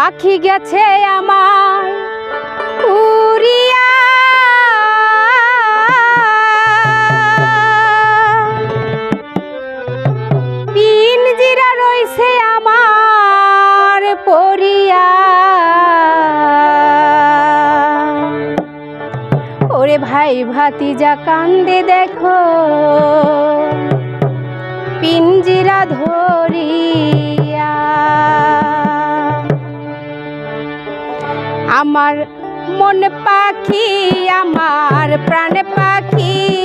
পাখি গেছে আমার। উড়িয়া। পিঞ্জিরা রয়েছে আমার পরিয়া। ওরে ভাই ভাতিজা, কান্দে দেখো। পিঞ্জিরা ধরি আমার মন পাখি আমার প্রাণ পাখি।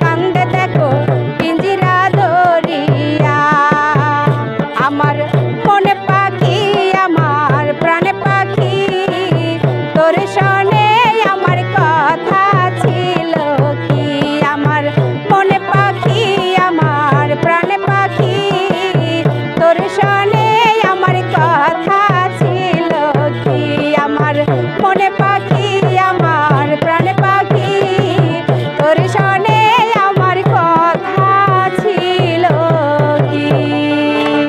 பண்ட